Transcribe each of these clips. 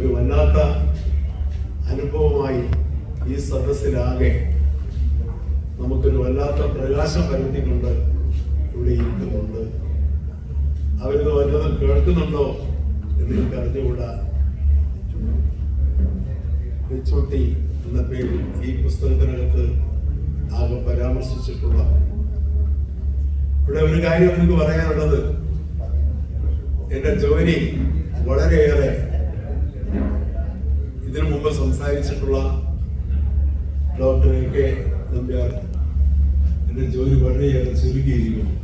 ഒരു വല്ലാത്ത അനുഭവമായി ഈ സദസ്സിലാകെ നമുക്കൊരു വല്ലാത്ത പ്രകാശം പരത്തിക്കൊണ്ട് ഇവിടെ ഇരിക്കുന്നുണ്ട്. അവരിത് വല്ലതും കേൾക്കുന്നുണ്ടോ എന്ന് എനിക്ക് അറിഞ്ഞുകൂടാ. കൊച്ചുട്ടി എന്ന പേരിൽ ഈ പുസ്തകത്തിനകത്ത് ആകെ പരാമർശിച്ചിട്ടുള്ള ഇവിടെ ഒരു കാര്യം എനിക്ക് പറയാനുള്ളത്. എന്റെ ജോലി വളരെയേറെ ഇതിനു മുമ്പ് സംസാരിച്ചിട്ടുള്ള ഡോക്ടർ എ കെ നമ്പ്യാർ എന്റെ ജോലി വളരെയേറെ ചുരുക്കിയിരിക്കുന്നു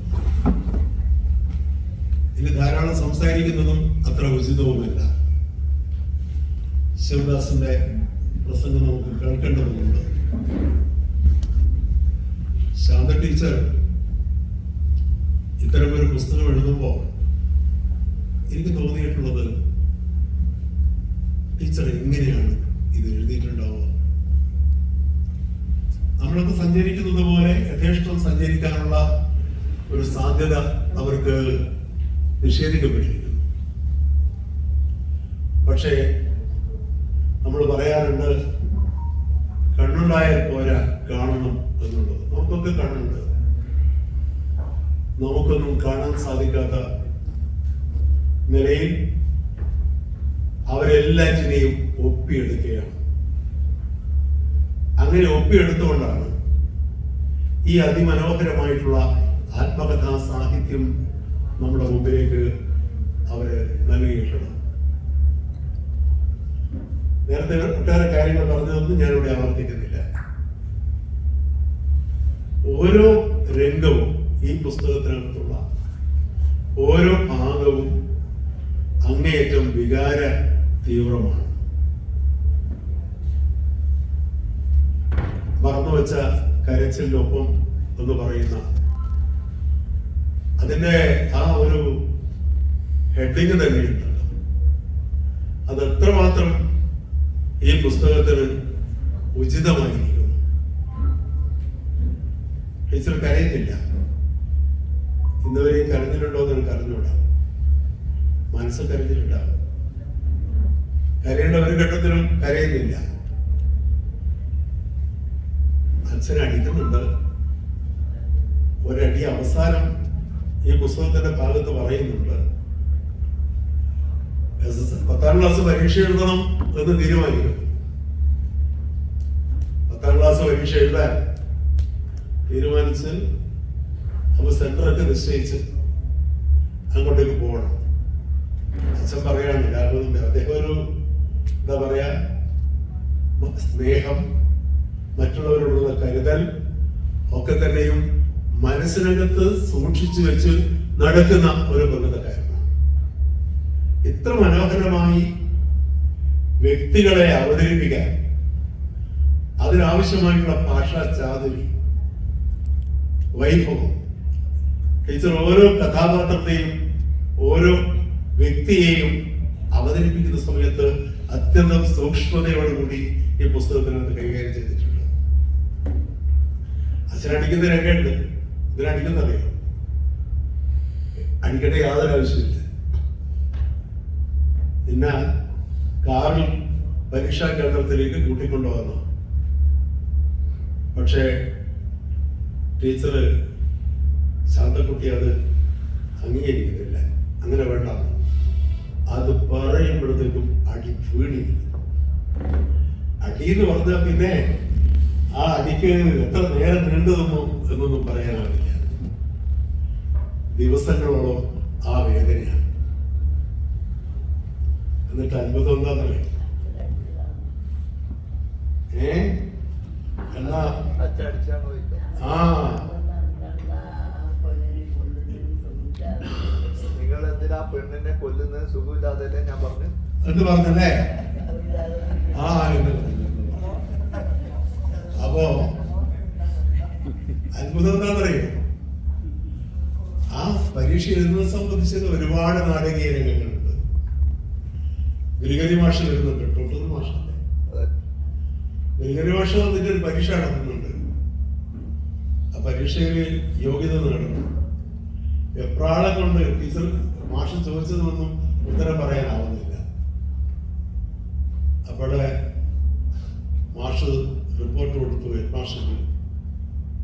ഇനി ധാരാളം സംസാരിക്കുന്നതും അത്ര ഉചിതവുമല്ല. ശിവദാസിന്റെ പ്രസംഗം നമുക്ക് കേൾക്കേണ്ടതുണ്ട്. ശാന്ത ടീച്ചർ ഇത്തരം ഒരു പുസ്തകം എഴുതുമ്പോൾ എനിക്ക് തോന്നിയിട്ടുള്ളത് ടീച്ചർ എങ്ങനെയാണ് ഇത് എഴുതിയിട്ടുണ്ടാവുക? നമ്മളൊക്കെ സഞ്ചരിക്കുന്നത് പോലെ യഥേഷ്ടം സഞ്ചരിക്കാനുള്ള ഒരു സാധ്യത അവർക്ക് നിഷേധിക്കപ്പെട്ടിരിക്കുന്നു. പക്ഷേ ഓരോ രംഗവും ഈ പുസ്തകത്തിനകത്തുള്ള ഓരോ ഭാഗവും അങ്ങേയറ്റം വികാര തീവ്രമാണ്. മറന്നുവെച്ച കരച്ചിലിനൊപ്പം എന്ന് പറയുന്ന അതിന്റെ ആ ഒരു ഹെഡിങ് തന്നെയുണ്ടല്ലോ. അത് എത്രമാത്രം ഈ പുസ്തകത്തിന് ഉചിതമായിരിക്കുന്നു ടീച്ചർ കരയുന്നില്ല. ഇന്നുവരെയും കരഞ്ഞിട്ടുണ്ടോ എന്ന് എനിക്ക് മനസ്സ് കരഞ്ഞിട്ടുണ്ടാവും കരയേണ്ട ഒരു ഘട്ടത്തിലും കരയുന്നില്ല. അച്ഛൻ ഒരടി അവസാനം ഈ പുസ്തകത്തിന്റെ ഭാഗത്ത് പറയുന്നുണ്ട്. പത്താം ക്ലാസ് പരീക്ഷ എഴുതണം എന്ന് തീരുമാനിക്കും പത്താം ക്ലാസ് പരീക്ഷ എഴുതാൻ തീരുമാനിച്ച് നമ്മൾ സെന്ററൊക്കെ നിശ്ചയിച്ച് അങ്ങോട്ടേക്ക് പോകണം. അച്ഛൻ പറയാണ് കാരണം അദ്ദേഹം ഒരു എന്താ പറയാ സ്നേഹം മറ്റുള്ളവരോടുള്ള കരുതൽ ഒക്കെ തന്നെയും മനസ്സിനകത്ത് സൂക്ഷിച്ചു വെച്ച് നടക്കുന്ന ഒരു പ്രകൃതക്കാരനാണ് ഇത്ര മനോഹരമായി വ്യക്തികളെ അവതരിപ്പിക്കാൻ അതിനാവശ്യമായിട്ടുള്ള ഭാഷാ ചാതുരി വൈഭവം. ടീച്ചർ ഓരോ കഥാപാത്രത്തെയും ഓരോ വ്യക്തിയെയും അവതരിപ്പിക്കുന്ന സമയത്ത് അത്യന്തം സൂക്ഷ്മതയോടുകൂടി ഈ പുസ്തകത്തിനകത്ത് കൈകാര്യം ചെയ്തിട്ടുണ്ട്. അച്ഛനടിക്കുന്ന രംഗമുണ്ട് ഇതിനടിക്കുന്നറിയോ അടിക്കേണ്ട യാതൊരു ആവശ്യമില്ല നിന്നെ കാറിൽ പരീക്ഷാ കേന്ദ്രത്തിലേക്ക് കൂട്ടിക്കൊണ്ടുവന്നു പക്ഷേ ടീച്ചർ ശാന്തക്കുട്ടി അത് അംഗീകരിക്കുന്നില്ല. അങ്ങനെ വേണ്ട. അത് പറയുമ്പോഴത്തേക്കും അടി വീണി. അടി എന്ന് പറഞ്ഞാൽ പിന്നെ ആ അടിക്ക് എത്ര നേരം നീണ്ടു നിന്നു എന്നൊന്നും പറയാനാവില്ല. ദിവസങ്ങളോളം ആ വേദനയാണ്. എന്നിട്ട് അത്ഭുതം എന്താണെന്നറിയോ ഏ? എന്നാ നിങ്ങൾ എന്തിനാ പെണ്ണിനെ കൊല്ലുന്നത്? സുഖമില്ലാതെ ഞാൻ പറഞ്ഞു? എന്ന് പറഞ്ഞല്ലേ? ആ. അപ്പോ അത്ഭുതം എന്താണെന്നറിയോ? ആ പരീക്ഷ എഴുതുന്നത് സംബന്ധിച്ചത് ഒരുപാട് നാടകീയ രംഗങ്ങളുണ്ട്. ഗുരുഗതി മാഷ് വരുന്നുണ്ട് ടോട്ടൽ മാഷല്ലേ. ഗുരുഗതി മാഷ് വന്നിട്ട് ഒരു പരീക്ഷ ആ പരീക്ഷയിൽ യോഗ്യത നേടണം എപ്രാളം കൊണ്ട് ടീച്ചർ മാഷ് ചോദിച്ചതൊന്നും ഉത്തരം പറയാനാവുന്നില്ല. അപ്പോഴെ മാഷ് റിപ്പോർട്ട് കൊടുത്തു ഹെഡ് മാസ്റ്റർക്ക്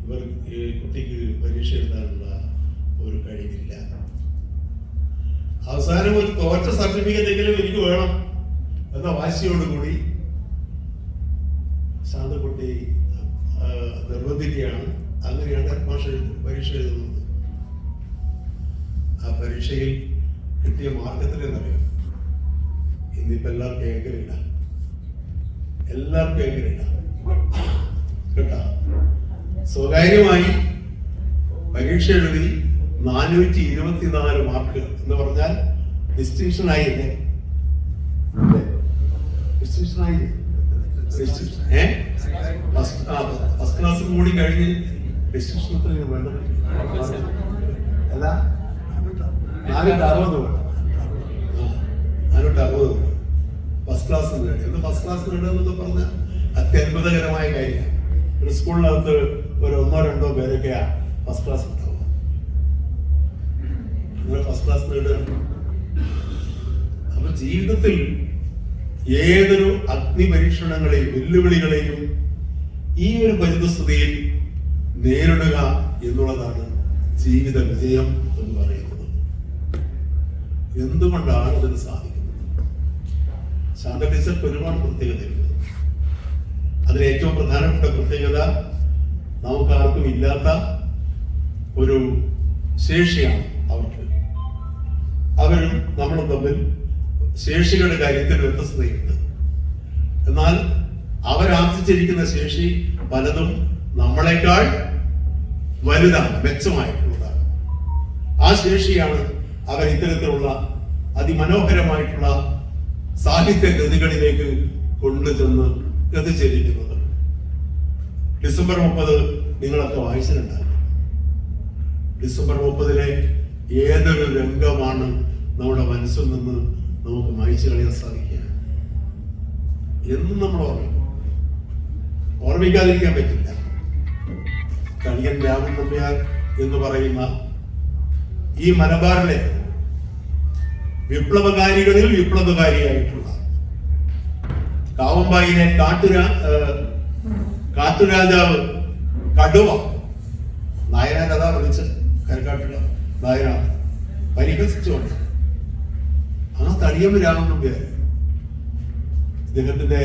ഇവർ ഈ കുട്ടിക്ക് പരീക്ഷ എഴുതാനുള്ള ഒരു കഴിവില്ല. അവസാനം ഒരു തോറ്റ സർട്ടിഫിക്കറ്റ് എങ്കിലും എനിക്ക് വേണം എന്ന വാശിയോടുകൂടി ശാന്തക്കുട്ടി നിർബന്ധിക്കുകയാണ്. അങ്ങനെയാണ് എഴുതി- പരീക്ഷ എഴുതുന്നത്. ആ പരീക്ഷയിൽ കിട്ടിയ മാർഗത്തിൽ എന്നറിയാം ഇന്നിപ്പോ എല്ലാവർക്കും ഏകരില്ല എല്ലാവർക്കും ഏകരില്ല കേട്ടാ? സ്വകാര്യമായി പരീക്ഷ എഴുതി നാനൂറ്റി ഇരുപത്തിനാല് മാർക്ക് എന്ന് പറഞ്ഞാൽ ഡിസ്റ്റിങ്ഷൻ ആയില്ലേ? ഡിസ്റ്റിങ്ഷൻ ആയില്ലേ? Distinction- ഏ? ഫസ്റ്റ് ആ ഫസ്റ്റ് ക്ലാസ് കൂടി കഴിഞ്ഞ് ഡിസ്റ്റിങ്ഷൻ എത്രയാണ് വേണ്ടത് അല്ല? നാനൂറ്റി അറുപത് വേണം. നാനൂറ്റി അറുപത് വേണം. ഫസ്റ്റ് ക്ലാസ് നേടി എന്ന് ഫസ്റ്റ് ക്ലാസ് നേടുക പറഞ്ഞാൽ അത്യത്ഭുതകരമായ കാര്യമാണ് ഒരു സ്കൂളിനകത്ത് ഒരു ഒന്നോ രണ്ടോ പേരൊക്കെയാ ഫസ്റ്റ് ക്ലാസ് ഉണ്ടാവുക. നിങ്ങൾ ഫസ്റ്റ് ക്ലാസ് നേടുക അപ്പൊ ജീവിതത്തിൽ ഏതൊരു അഗ്നി പരീക്ഷണങ്ങളെയും വെല്ലുവിളികളെയും ഈ ഒരു പരിതസ്ഥിതിയിൽ നേരിടുക എന്നുള്ളതാണ് ജീവിത വിജയം എന്ന് പറയുന്നത്. എന്തുകൊണ്ടാണ് അതിന് സാധിക്കുന്നത്? ശാന്ത ടീച്ചർക്ക് ഒരുപാട് പ്രത്യേകതയുണ്ട് അതിൽ ഏറ്റവും പ്രധാനപ്പെട്ട പ്രത്യേകത നമുക്ക് ആർക്കും ഇല്ലാത്ത ഒരു ശേഷിയാണ് അവർക്ക്. അവരും നമ്മളും തമ്മിൽ ശേഷികളുടെ കാര്യത്തിൽ വ്യത്യസ്തതയുണ്ട്. എന്നാൽ അവരാർജിച്ചിരിക്കുന്ന ശേഷി പലതും നമ്മളെക്കാൾ വലുതാണ് മെച്ചമായിട്ടുള്ളതാണ് ആ ശേഷിയാണ് അവർ ഇത്തരത്തിലുള്ള അതിമനോഹരമായിട്ടുള്ള സാഹിത്യ ഗതികളിലേക്ക് കൊണ്ടുചെന്ന് എത്തിച്ചേരിക്കുന്നത് ഡിസംബർ മുപ്പത് നിങ്ങളൊക്കെ വായിച്ചിട്ടുണ്ടാകും. ഡിസംബർ മുപ്പതിലെ ഏതൊരു രംഗമാണ് നമ്മുടെ മനസ്സിൽ നിന്ന് നമുക്ക് മായിച്ചു കളയാൻ സാധിക്കുക? എന്നും നമ്മൾ ഓർമ്മിക്കും. ഓർമ്മിക്കാതിരിക്കാൻ പറ്റില്ല. കണിയൻ രാമൻ നമ്പ്യാർ എന്ന് പറയുന്ന ഈ മലബാറിലെ വിപ്ലവകാരികളിൽ വിപ്ലവകാരിയായിട്ടുള്ള കാവമ്പായിലെ കാട്ടുരാ കാട്ടുരാജാവ് കടുവ. നായനാൻ അതാ വിളിച്ചത്. കരക്കാട്ടുള്ള നായനാണ്. പരിഹസിച്ചുകൊണ്ട് ആ തടിയമ്മ രാമൻ പേര് ഇദ്ദേഹത്തിന്റെ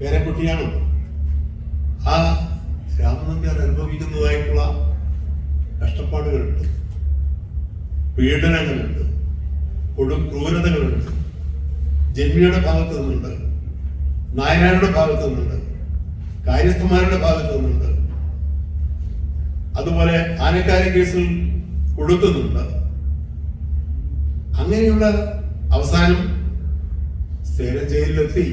പേരക്കുട്ടിയാണ്. ആ രാമനമ്പ്യാർ അനുഭവിക്കുന്നതായിട്ടുള്ള കഷ്ടപ്പാടുകളുണ്ട്. പീഡനങ്ങളുണ്ട്. കൊടും ക്രൂരതകളുണ്ട്. ജന്മിയുടെ ഭാഗത്തു നിന്നുണ്ട്. നായനാരുടെ ഭാഗത്തു നിന്നുണ്ട്. കാര്യസ്ഥന്മാരുടെ ഭാഗത്തു നിന്നുണ്ട്. അതുപോലെ ആനക്കാരി കേസിൽ കൊടുക്കുന്നുണ്ട്. അങ്ങനെയുള്ള അവസാനം സേന ജയിലിലെത്തി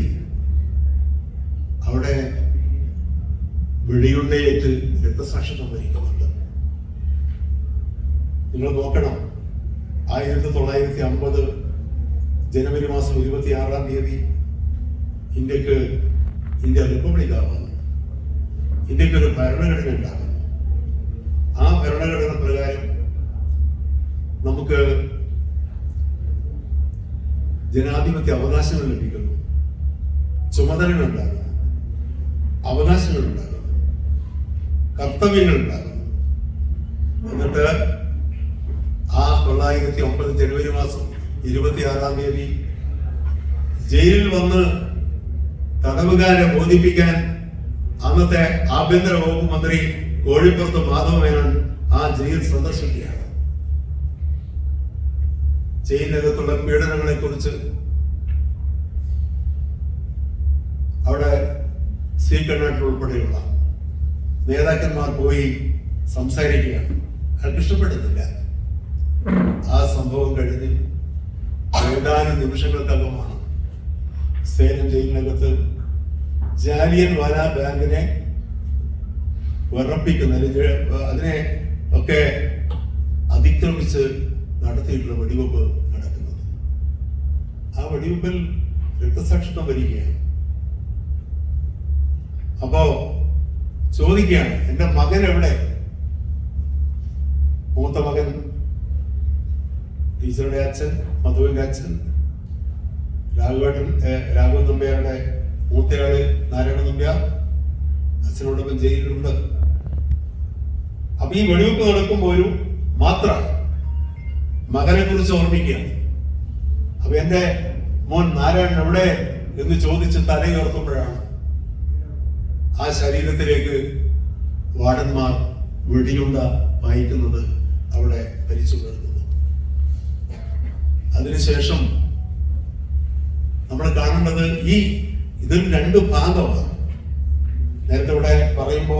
അവിടെ വെടിയുണ്ടയേറ്റ് രക്തസാക്ഷിത്വം വഹിക്കുന്നുണ്ട്. നിങ്ങൾ നോക്കണം. ആയിരത്തി തൊള്ളായിരത്തി അമ്പത് ജനുവരി മാസം ഇരുപത്തി ആറാം തീയതി ഇന്ത്യയ്ക്ക് ഇന്ത്യ റിപ്പബ്ലിക് ആവുന്നു. ഇന്ത്യയ്ക്ക് ഒരു ഭരണഘടന ഉണ്ടാകുന്നു. ആ ഭരണഘടന പ്രകാരം നമുക്ക് ജനാധിപത്യ അവകാശങ്ങൾ ലഭിക്കുന്നു. അവകാശങ്ങൾ ഉണ്ടാകുന്നു കർത്തവ്യങ്ങൾ ഉണ്ടാകുന്നു എന്നിട്ട് ആ തൊള്ളായിരത്തി ഒമ്പത് ജനുവരി മാസം ഇരുപത്തി ആറാം തീയതി ജയിലിൽ വന്ന് തടവുകാരെ ബോധിപ്പിക്കാൻ അന്നത്തെ ആഭ്യന്തര വകുപ്പ് മന്ത്രി കോഴിപ്പുറത്ത് മാധവമേനോൻ ആ ജയിൽ സന്ദർശിക്കുകയാണ്. ജയിലിനകത്തുള്ള പീഡനങ്ങളെ കുറിച്ച് അവിടെ സി ഉൾപ്പെടെയുള്ള നേതാക്കന്മാർ പോയി സംസാരിക്കുകയാണ് അയാൾക്ക് ഇഷ്ടപ്പെടുന്നില്ല ആ സംഭവം കഴിഞ്ഞ് ഏതാനും നിമിഷങ്ങൾക്കകമാണ് സേന ജയിലിനകത്ത് ജാലിയൻ വാല ബാങ്കിനെ അല്ലെങ്കിൽ അതിനെ ഒക്കെ അതിക്രമിച്ച് നടത്തിയിട്ടുള്ള വെടിവെപ്പ് നടക്കുന്നത്. ആ വെടിവെപ്പിൽ രക്തസാക്ഷിത്വം വരികയാണ്. അപ്പോ ചോദിക്കുകയാണ് എന്റെ മകൻ എവിടെ? മൂത്ത മകൻ ടീച്ചറുടെ അച്ഛൻ മധുവിന്റെ അച്ഛൻ രാഘവേട്ടൻ രാഘവൻ നമ്പ്യാരുടെ മൂത്തയാൾ നാരായണ നമ്പ്യാർ അച്ഛനോടൊപ്പം ജയിലിലുണ്ട്. അപ്പൊ ഈ വെടിവെപ്പ് നടക്കുമ്പോൾ ഒരു മാത്ര മകനെ കുറിച്ച് ഓർമ്മിക്കുകയാണ് അപ്പൊ എന്റെ മോൻ നാരായണൻ എവിടെ എന്ന് ചോദിച്ച് തലയുയർത്തുമ്പോഴാണ് ആ ശരീരത്തിലേക്ക് വാടന്മാർ വെടിയുണ്ട വായിക്കുന്നത് അവിടെ മരിച്ചു വരുന്നത്. അതിനുശേഷം നമ്മൾ കാണേണ്ടത് ഈ ഇതിൽ രണ്ട് ഭാഗമാണ്. നേരത്തെ ഇവിടെ പറയുമ്പോ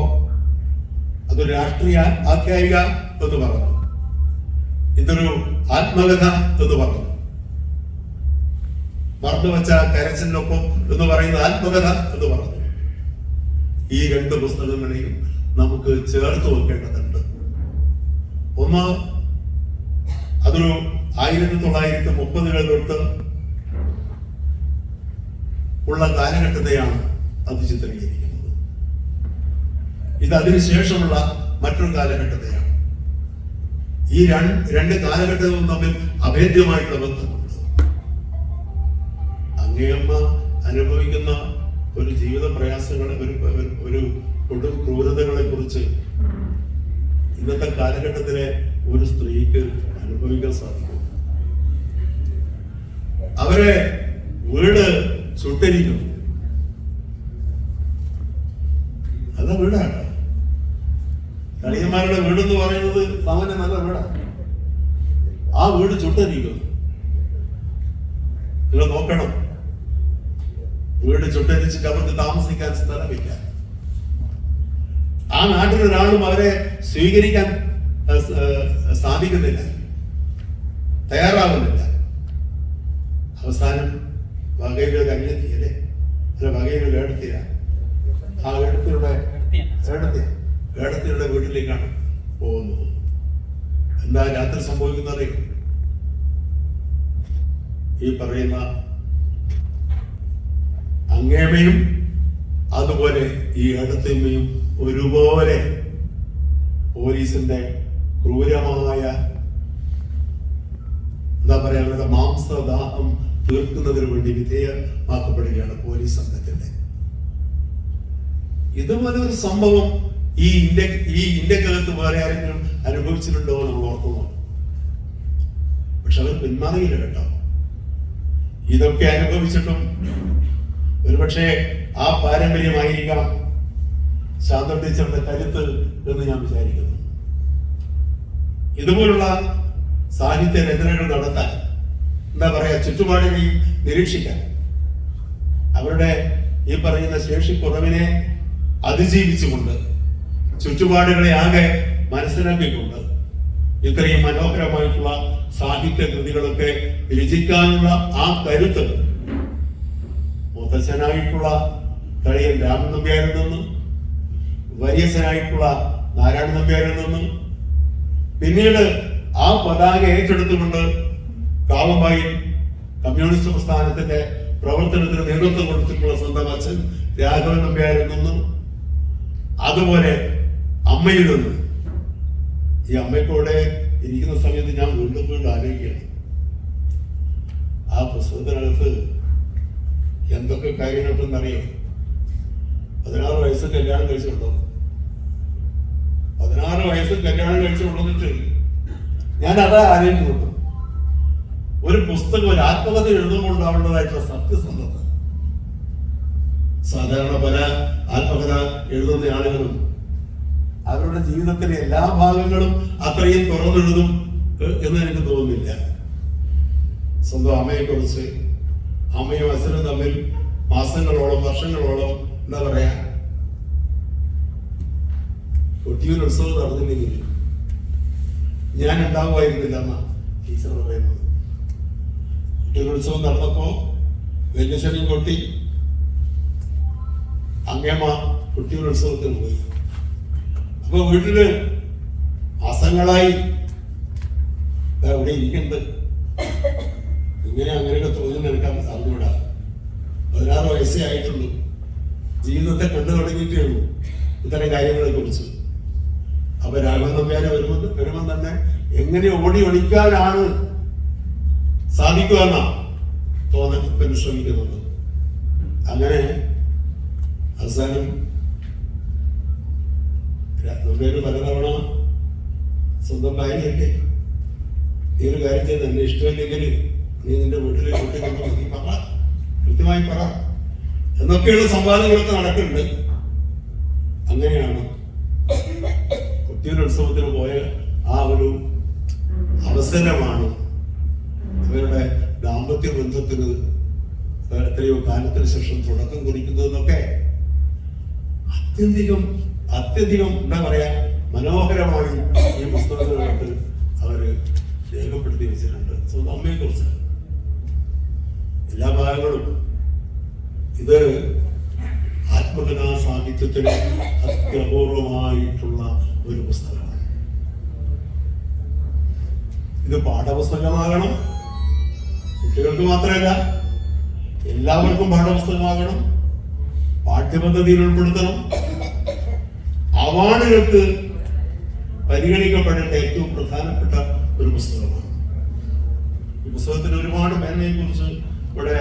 അതൊരു രാഷ്ട്രീയ ആഖ്യായിക എന്ന് പറഞ്ഞു. ഇതൊരു ആത്മകഥ എന്ന് പറഞ്ഞു. മറന്നു വെച്ച കരച്ചിനൊപ്പം എന്ന് പറയുന്ന ആത്മകഥ എന്ന് പറഞ്ഞു. ഈ രണ്ട് പുസ്തകങ്ങളെയും നമുക്ക് ചേർത്ത് വെക്കേണ്ടതുണ്ട്. ഒന്ന് അതൊരു ആയിരത്തി തൊള്ളായിരത്തി മുപ്പതുകൾ തൊട്ട് ഉള്ള കാലഘട്ടത്തെയാണ് അത് ചിത്രീകരിക്കുന്നത്. ഇത് അതിനുശേഷമുള്ള മറ്റൊരു കാലഘട്ടത്തെയാണ്. ഈ രണ്ട് കാലഘട്ടവും തമ്മിൽ അഭേദ്യമായിട്ടുള്ള ബന്ധമുണ്ട്. അങ്ങേയമ്മ അനുഭവിക്കുന്ന ഒരു ജീവിത പ്രയാസങ്ങളെ ഒരു ഒരു- കൊടു ക്രൂരതകളെ കുറിച്ച് ഇന്നത്തെ കാലഘട്ടത്തിലെ ഒരു സ്ത്രീക്ക് അനുഭവിക്കാൻ സാധിക്കും. അവരെ വീട് ചുട്ടരിക്കും. അത് വീടാണ്. കളിയന്മാരുടെ വീട് എന്ന് പറയുന്നത് സാമാന്യ നല്ല വീടാണ് ആ വീട് ചുട്ടരിക്കും നിങ്ങൾ നോക്കണം വീട് ചുട്ടരിച്ചിട്ട് അവർക്ക് താമസിക്കാൻ സ്ഥലമില്ല. ആ നാട്ടിൽ ഒരാളും അവരെ സ്വീകരിക്കാൻ സാധിക്കുന്നില്ല. തയ്യാറാവുന്നില്ല. അവസാനം വകയിൽ അന്യത്തി അല്ലേ അല്ല വകയിലൊരു ഏടത്തിയ? ആ ഏടത്തിയുടെ ഏടത്തിയ. ഏടത്തിയുടെ വീട്ടിലേക്കാണ് പോകുന്നത്. എന്താ രാത്രി സംഭവിക്കുന്നത് ഈ പറയുന്ന അങ്ങേമയും അതുപോലെ ഈ അടുത്തമ്മയും ഒരുപോലെ പോലീസിന്റെ ക്രൂരമായ എന്താ പറയാ അവരുടെ മാംസദാഹം തീർക്കുന്നതിന് വേണ്ടി വിധേയമാക്കപ്പെടുകയാണ് പോലീസ് സംഘത്തിന്റെ. ഇതുപോലെ ഒരു സംഭവം ഈ ഇന്ത്യ ഈ ഇന്ത്യക്കകത്ത് വേറെ ആരെങ്കിലും അനുഭവിച്ചിട്ടുണ്ടോ നമ്മൾ ഓർക്കുന്നു. പക്ഷെ അവർ പിന്മാറിയില്ല കേട്ടോ. ഇതൊക്കെ അനുഭവിച്ചിട്ടും ഒരുപക്ഷെ ആ പാരമ്പര്യമായിരിക്കാം ശാന്ത ടീച്ചറുടെ കരുത്ത് എന്ന് ഞാൻ വിചാരിക്കുന്നു. ഇതുപോലുള്ള സാഹിത്യ രചനകൾ നടത്താൻ എന്താ പറയാ ചുറ്റുപാടിനെയും നിരീക്ഷിക്കാൻ അവരുടെ ഈ പറയുന്ന ശേഷി കുറവിനെ അതിജീവിച്ചുകൊണ്ട് ചുറ്റുപാടുകളെ ആകെ മനസ്സിലാക്കിക്കൊണ്ട് ഇത്രയും മനോഹരമായിട്ടുള്ള സാഹിത്യ കൃതികളൊക്കെ രചിക്കാനുള്ള ആ കരുത്ത് മുത്തച്ഛനായിട്ടുള്ള തളിയൻ രാമൻ നമ്പ്യാരിൽ നിന്നും വര്യസനായിട്ടുള്ള നാരായണ നമ്പ്യാരിൽ നിന്നും. പിന്നീട് ആ പതാക ഏറ്റെടുത്തുകൊണ്ട് കാവുമായി കമ്മ്യൂണിസ്റ്റ് പ്രസ്ഥാനത്തിന്റെ പ്രവർത്തനത്തിന് നേതൃത്വം കൊടുത്തിട്ടുള്ള സ്വന്തം അച്ഛൻ രാഘവൻ നമ്പ്യാരിൽ നിന്നും. അതുപോലെ അമ്മയിൽ നിന്നും. ഈ അമ്മയ്ക്കൂടെ ഇരിക്കുന്ന സമയത്ത് ഞാൻ വീണ്ടും വീണ്ടും ആലോചിക്കുകയാണ്. ആ പുസ്തകത്തിനകത്ത് എന്തൊക്കെ കാര്യങ്ങളുണ്ടെന്നറിയാം പതിനാറ് വയസ്സ് കല്യാണം കഴിച്ചുകൊണ്ടോ പതിനാറ് വയസ്സ് കല്യാണം കഴിച്ചുകൊണ്ടിട്ട് ഞാൻ അതാ ആലോചിക്കുന്നുണ്ട് ഒരു പുസ്തകം ഒരു ആത്മകഥ എഴുതുമ്പോൾ ഉണ്ടാവേണ്ടതായിട്ടുള്ള സത്യസന്ധത. സാധാരണ പല ആത്മകഥ എഴുതുന്ന ആളുകളും അവരുടെ ജീവിതത്തിലെ എല്ലാ ഭാഗങ്ങളും അത്രയും തുറന്നെഴുതും എന്ന് എനിക്ക് തോന്നുന്നില്ല. സ്വന്തം അമ്മയെ കുറിച്ച് അമ്മയും അച്ഛനും തമ്മിൽ മാസങ്ങളോളം വർഷങ്ങളോളം എന്താ പറയാ കൊട്ടിയൂർ ഉത്സവം നടന്നില്ലെങ്കിൽ ഞാൻ ഉണ്ടാവുമായിരുന്നില്ല ടീച്ചർ പറയുന്നത്. കൊട്ടിയൂർ ഉത്സവം നടന്നപ്പോ വെല്ലശ്ശേരി കൊട്ടി. അങ്ങേമ്മ കൊട്ടിയൂർ ഉത്സവത്തിന് പോയി. അപ്പൊ വീട്ടിൽ മാസങ്ങളായി അവിടെ ഇരിക്കുന്നുണ്ട്. ഇങ്ങനെ അങ്ങനെയൊക്കെ പതിനാറ് വയസ്സേ ആയിട്ടുള്ളൂ ജീവിതത്തെ കണ്ടു തുടങ്ങിയിട്ടേ ഉള്ളൂ. ഇത്തരം കാര്യങ്ങളെ കുറിച്ച് അപ്പൊ രാഘവൻ നമ്പ്യാരെ വരുമ്പോൾ വരുമ്പോൾ തന്നെ എങ്ങനെ ഓടി ഒളിക്കാനാണ് തോന്നാൻ പിന്നെ ശ്രമിക്കുന്നത്. അങ്ങനെ അവസാനം പേര് പലതവണ സ്വന്തം ഭാര്യയല്ലേ? നീ ഒരു കാര്യം ചെയ്ത് ഇഷ്ടമില്ലെങ്കിൽ നീ നിന്റെ വീട്ടിലെ കുട്ടി കൊണ്ട് നീ പറ. കൃത്യമായി പറ. എന്നൊക്കെയുള്ള സംവാദങ്ങളൊക്കെ നടക്കുന്നുണ്ട്. അങ്ങനെയാണ് കുട്ടിയുടെ ഉത്സവത്തിന് പോയ ആ ഒരു അവസരമാണ് ഇവരുടെ ദാമ്പത്യ ബന്ധത്തിന് എത്രയോ കാലത്തിന് ശേഷം തുടക്കം കുറിക്കുന്നതെന്നൊക്കെ അത്യധികം അത്യധികം എന്താ പറയാ മനോഹരമായി ഈ പുസ്തകത്തിനകത്ത് അവർ രേഖപ്പെടുത്തി വെച്ചിട്ടുണ്ട്. സ്വന്തം അമ്മയെ കുറിച്ച് എല്ലാ ഭാഗങ്ങളും ഇത് ആത്മകഥാ സാഹിത്യത്തിന് അത്യപൂർവമായിട്ടുള്ള ഒരു പുസ്തകമാണ്. ഇത് പാഠപുസ്തകമാകണം കുട്ടികൾക്ക് മാത്രമല്ല എല്ലാവർക്കും പാഠപുസ്തകമാകണം പാഠ്യപദ്ധതിയിൽ ഉൾപ്പെടുത്തണം. അവാർഡുകൾക്ക് പരിഗണിക്കപ്പെടേണ്ട ഏറ്റവും പ്രധാനപ്പെട്ട ഒരു പുസ്തകമാണ്. ഈ പുസ്തകത്തിന് ഒരുപാട് മേന്മയെ കുറിച്ച് ഇവിടെ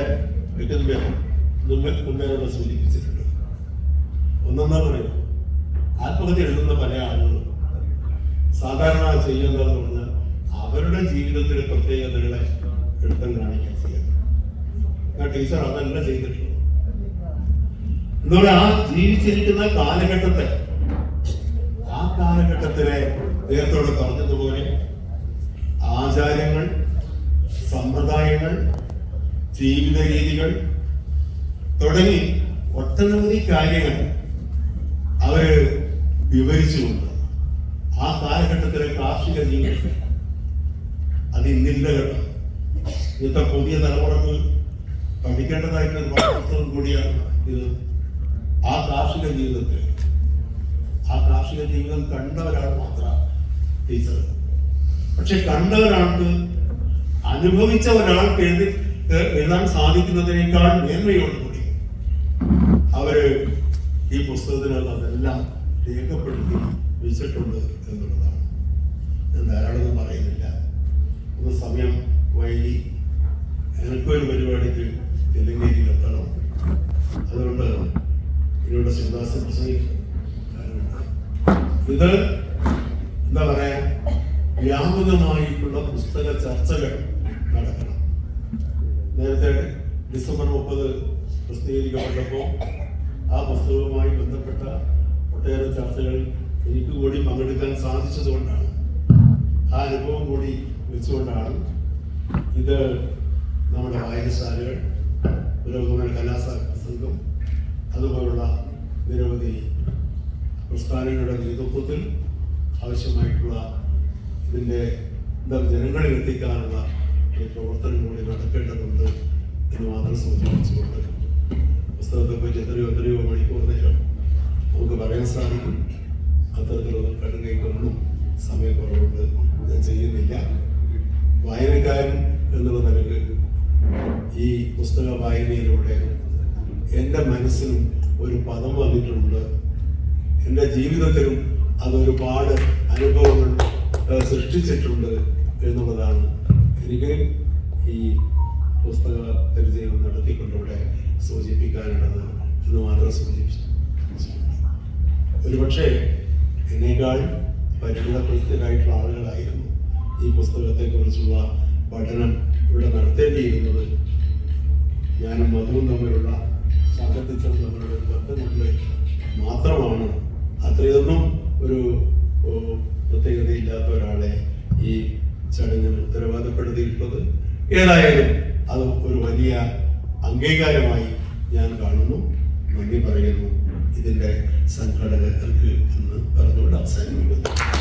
മുമ്പേവിടെ സൂചിപ്പിച്ചിട്ടുണ്ട്. ഒന്നെന്നാ പറയുക? ആത്മഹത്യ എഴുതുന്ന പല ആളുകളും സാധാരണ ചെയ്യുന്നതെന്ന് പറഞ്ഞാൽ അവരുടെ ജീവിതത്തിലെ പ്രത്യേകതകളെ എടുത്തും കാണിക്കാൻ ചെയ്യുന്നത് ആ ടീച്ചർ അതല്ല ചെയ്തിട്ടുള്ളത് എന്തുകൊണ്ട് ആ ജീവിച്ചിരിക്കുന്ന കാലഘട്ടത്തെ ആ കാലഘട്ടത്തിലെ നേരത്തോടെ പറഞ്ഞതുപോലെ ആചാരങ്ങൾ സമ്പ്രദായങ്ങൾ ജീവിത രീതികൾ തുടങ്ങി ഒട്ടനവധി കാര്യങ്ങൾ അവർ വിവരിച്ചുകൊണ്ട് ആ കാലഘട്ടത്തിലെ കാർഷിക ജീവിതം അത് ഇന്നില്ല ഘട്ടം ഇന്നത്തെ പുതിയ തലമുറയ്ക്ക് പഠിക്കേണ്ടതായിട്ടുള്ള പുസ്തകം കൂടിയാണ് ഇത്. ആ കാർഷിക ജീവിതത്തെ ആ കാർഷിക ജീവിതം കണ്ട ഒരാൾ ടീച്ചർ. പക്ഷെ കണ്ട ഒരാൾക്ക് അനുഭവിച്ച ഒരാൾക്ക് എഴുതി എഴുതാൻ സാധിക്കുന്നതിനേക്കാൾ മേന്മയോടുകൂടി അവർ ഈ പുസ്തകത്തിനകത്ത് അതെല്ലാം രേഖപ്പെടുത്തി വെച്ചിട്ടുണ്ട് എന്നുള്ളതാണ്. ഞാൻ ധാരാളം പറയുന്നില്ല. ഒന്ന് സമയം വൈകി. എനിക്കൊരു പരിപാടിക്ക് തെലുങ്കേരിയിൽ എത്തണം അതുകൊണ്ട് ഇവിടെ ശിവദാസൻ പ്രസംഗിക്കും. ഇത് എന്താ പറയാ? വ്യാപകമായിട്ടുള്ള പുസ്തക ചർച്ചകൾ നടക്കണം നേരത്തെ ഡിസംബർ മുപ്പത് പ്രസിദ്ധീകരിക്കപ്പെട്ടപ്പോൾ ആ പുസ്തകവുമായി ബന്ധപ്പെട്ട ഒട്ടേറെ ചർച്ചകൾ എനിക്ക് കൂടി പങ്കെടുക്കാൻ സാധിച്ചതുകൊണ്ടാണ്. ആ അനുഭവം കൂടി വെച്ചുകൊണ്ടാണ് ഇത് നമ്മുടെ വായനശാലകൾ പുരോഗമന കലാസംഘം സംഘം അതുപോലുള്ള നിരവധി പ്രസ്ഥാനങ്ങളുടെ നേതൃത്വത്തിൽ ആവശ്യമായിട്ടുള്ള ഇതിന്റെ എന്താ ജനങ്ങളിൽ എത്തിക്കാനുള്ള പ്രവർത്തനം കൂടി നടക്കേണ്ടതുണ്ട് എന്ന് മാത്രം സൂചിപ്പിച്ചുകൊണ്ട് പുസ്തകത്തെ പറ്റി എത്രയോ എത്രയോ മണിക്കൂർ നേരം നമുക്ക് പറയാൻ സാധിക്കും. അത്തരത്തിലുള്ള കടുകൈക്കൊന്നും സമയക്കുറവുണ്ട്. ഞാൻ ചെയ്യുന്നില്ല. വായനക്കാരൻ എന്നുള്ള നിലയ്ക്ക് ഈ പുസ്തക വായനയിലൂടെ എന്റെ മനസ്സിനും ഒരു പദം വന്നിട്ടുണ്ട്. എന്റെ ജീവിതത്തിലും അതൊരുപാട് അനുഭവങ്ങൾ സൃഷ്ടിച്ചിട്ടുണ്ട് എന്നുള്ളതാണ് എനിക്ക് ഈ പുസ്തക പരിചയം നടത്തിക്കൊണ്ടിവിടെ സൂചിപ്പിക്കാനുള്ളത് എന്ന് മാത്രം സൂചിപ്പിച്ചു. ഒരുപക്ഷെ എന്നേക്കാൾ പരിമിതപ്പെടുത്തിയതായിട്ടുള്ള ആളുകളായിരുന്നു ഈ പുസ്തകത്തെക്കുറിച്ചുള്ള പഠനം ഇവിടെ നടത്തേണ്ടിയിരുന്നത്. ഞാനും മധുവും തമ്മിലുള്ള ശബ്ദത്തിച്ചും തമ്മിലുള്ള ബന്ധം കൊണ്ട് മാത്രമാണ് അത്രയൊന്നും ഒരു പ്രത്യേകതയില്ലാത്ത ഒരാളെ ഈ ചടങ്ങിന് ഉത്തരവാദപ്പെടുത്തിയിട്ടുള്ളത് ഏതായാലും അത് ഒരു വലിയ അംഗീകാരമായി ഞാൻ കാണുന്നു. നന്ദി പറയുന്നു. ഇതിന്റെ സംഘടകർക്ക് എന്ന് പറഞ്ഞുകൊണ്ട് അവസാനിപ്പിക്കുന്നു.